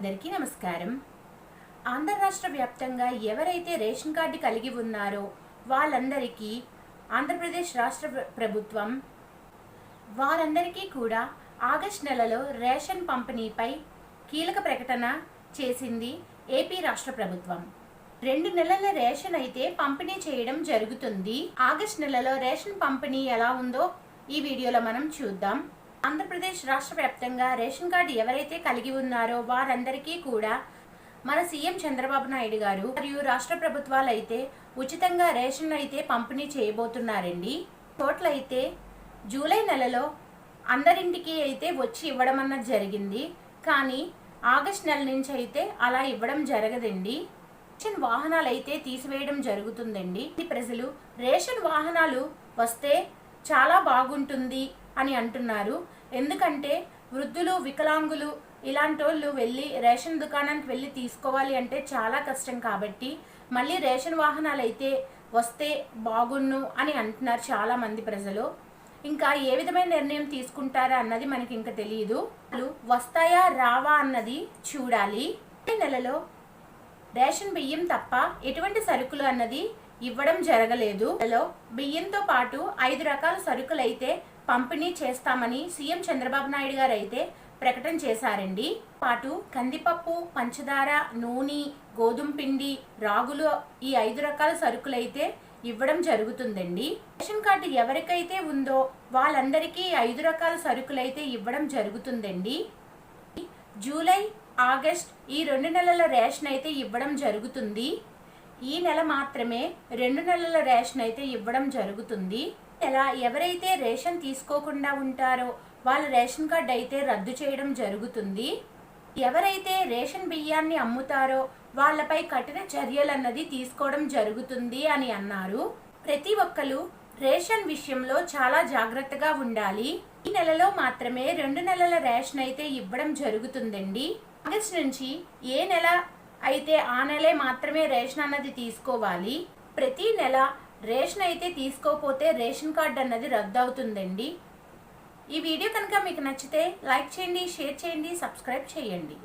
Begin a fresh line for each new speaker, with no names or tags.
అందరికీ నమస్కారం. ఆంధ్ర రాష్ట్ర వ్యాప్తంగా ఎవరైతే రేషన్ కార్డు కలిగి ఉన్నారో వాళ్ళందరికీ ఆంధ్రప్రదేశ్ రాష్ట్ర ప్రభుత్వం వారందరికీ కూడా ఆగస్ట్ నెలలో రేషన్ పంపిణీపై కీలక ప్రకటన చేసింది ఏపీ రాష్ట్ర ప్రభుత్వం. రెండు నెలల రేషన్ అయితే పంపిణీ చేయడం జరుగుతుంది. ఆగస్ట్ నెలలో రేషన్ పంపిణీ ఎలా ఉందో ఈ వీడియోలో మనం చూద్దాం. ఆంధ్రప్రదేశ్ రాష్ట్ర వ్యాప్తంగా రేషన్ కార్డు ఎవరైతే కలిగి ఉన్నారో వారందరికీ కూడా మన సీఎం చంద్రబాబు నాయుడు గారు మరియు రాష్ట్ర ప్రభుత్వాలు అయితే ఉచితంగా రేషన్ అయితే పంపిణీ చేయబోతున్నారండి. చోట్లయితే జూలై నెలలో అందరింటికి అయితే వచ్చి ఇవ్వడం అన్నది జరిగింది. కానీ ఆగస్ట్ నెల నుంచి అయితే అలా ఇవ్వడం జరగదండి. రేషన్ వాహనాలు అయితే తీసివేయడం జరుగుతుందండి. ప్రజలు రేషన్ వాహనాలు వస్తే చాలా బాగుంటుంది. అని అంటున్నారు. ఎందుకంటే వృద్ధులు వికలాంగులు ఇలాంటి వాళ్ళు వెళ్ళి రేషన్ దుకాణానికి వెళ్ళి తీసుకోవాలి అంటే చాలా కష్టం కాబట్టి మళ్ళీ రేషన్ వాహనాలు అయితే వస్తే బాగున్ను అని అంటున్నారు చాలా మంది ప్రజలు. ఇంకా ఏ విధమైన నిర్ణయం తీసుకుంటారా అన్నది మనకి ఇంకా తెలియదు వాళ్ళు వస్తాయా రావా అన్నది చూడాలి. నెలలో రేషన్ బియ్యం తప్ప ఎటువంటి సరుకులు అన్నది ఇవ్వడం జరగలేదు. హలో బియ్యంతో పాటు ఐదు రకాల సరుకులైతే పంపిణీ చేస్తామని సీఎం చంద్రబాబు నాయుడు గారు అయితే ప్రకటన చేశారండి. పాటు కందిపప్పు పంచదార నూనె గోధుమ పిండి రాగులు ఈ ఐదు రకాల సరుకులైతే ఇవ్వడం జరుగుతుందండి. రేషన్ కార్డు ఎవరికైతే ఉందో వాళ్ళందరికీ ఐదు రకాల సరుకులైతే ఇవ్వడం జరుగుతుందండి. జూలై ఆగస్ట్ ఈ రెండు నెలల రేషన్ అయితే ఇవ్వడం జరుగుతుంది. ఈ నెల మాత్రమే రెండు నెలల రేషన్ అయితే ఇవ్వడం జరుగుతుంది. నెల ఎవరైతే రేషన్ తీసుకోకుండా ఉంటారో వాళ్ళ రేషన్ కార్డ్ అయితే రద్దు చేయడం జరుగుతుంది. ఎవరైతే రేషన్ బియ్యాన్ని అమ్ముతారో వాళ్ళపై కఠిన చర్యలు అన్నది తీసుకోవడం జరుగుతుంది అని అన్నారు. ప్రతి ఒక్కరు రేషన్ విషయంలో చాలా జాగ్రత్తగా ఉండాలి. ఈ నెలలో మాత్రమే రెండు నెలల రేషన్ అయితే ఇవ్వడం జరుగుతుందండి. ఆగస్ట్ నుంచి ఏ నెల అయితే ఆ నెలే మాత్రమే రేషన్ అన్నది తీసుకోవాలి. ప్రతి నెల రేషన్ అయితే తీసుకోకపోతే రేషన్ కార్డ్ అన్నది రద్దు అవుతుందండి ఈ వీడియో కనుక మీకు నచ్చితే లైక్ చేయండి షేర్ చేయండి సబ్స్క్రైబ్ చేయండి.